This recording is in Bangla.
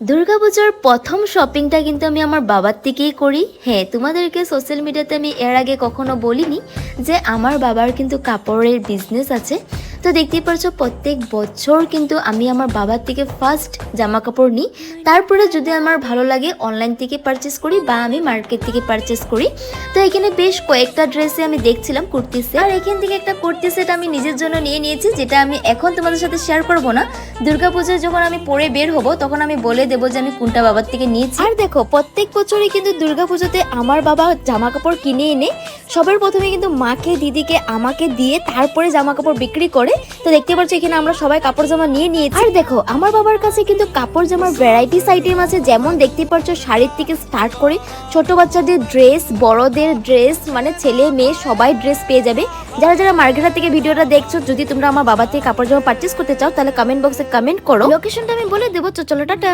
দুর্গাপুজোর প্রথম শপিংটা কিন্তু আমি আমার বাবার থেকেই করি। হ্যাঁ তোমাদেরকে সোশ্যাল মিডিয়াতে আমি এর আগে কখনো বলিনি যে আমার বাবার কিন্তু কাপড়ের বিজনেস আছে। তো দেখতেই পারছ, প্রত্যেক বছর কিন্তু আমি আমার বাবার থেকে ফার্স্ট জামা কাপড় নিই। তারপরে যদি আমার ভালো লাগে অনলাইন থেকে পারচেস করি বা আমি মার্কেট থেকে পারচেস করি। তো এখানে বেশ কয়েকটা ড্রেসে আমি দেখছিলাম, কুর্তি সেট আর এখান থেকে একটা কুর্তি সেট আমি নিজের জন্য নিয়ে নিয়েছি, যেটা আমি এখন তোমাদের সাথে শেয়ার করব না। দুর্গাপুজোয় যখন আমি পরে বের হব, তখন আমি বলে দেবো যে আমি কোনটা বাবার থেকে নিয়েছি। আর দেখো, প্রত্যেক বছরই কিন্তু দুর্গাপুজোতে আমার বাবা জামা কাপড় কিনে এনে সবার প্রথমে কিন্তু মাকে, দিদিকে আমাকে দিয়ে তারপরে জামা কাপড় বিক্রি করে, তো দেখতে পাচ্ছ এখানে আমরা সবাই কাপড় জামা নিয়ে নিয়েছি। আর দেখো, আমার বাবার কাছে কিন্তু কাপড় জামার ভ্যারাইটিস আইটেম আছে যেমন দেখতে পাচ্ছ শাড়ির থেকে স্টার্ট করে, ছোট বাচ্চাদের ড্রেস বড়দের ড্রেস মানে ছেলে, মেয়ে সবাই ড্রেস পেয়ে যাবে। যারা যারা মার্কেটার থেকে ভিডিওটা দেখছ, যদি তোমরা আমার বাবা থেকে কাপড় জামা পারচেস করতে চাও, তাহলে কমেন্ট বক্সে কমেন্ট করো। লোকেশনটা আমি বলে দেবো চলো, টাটা।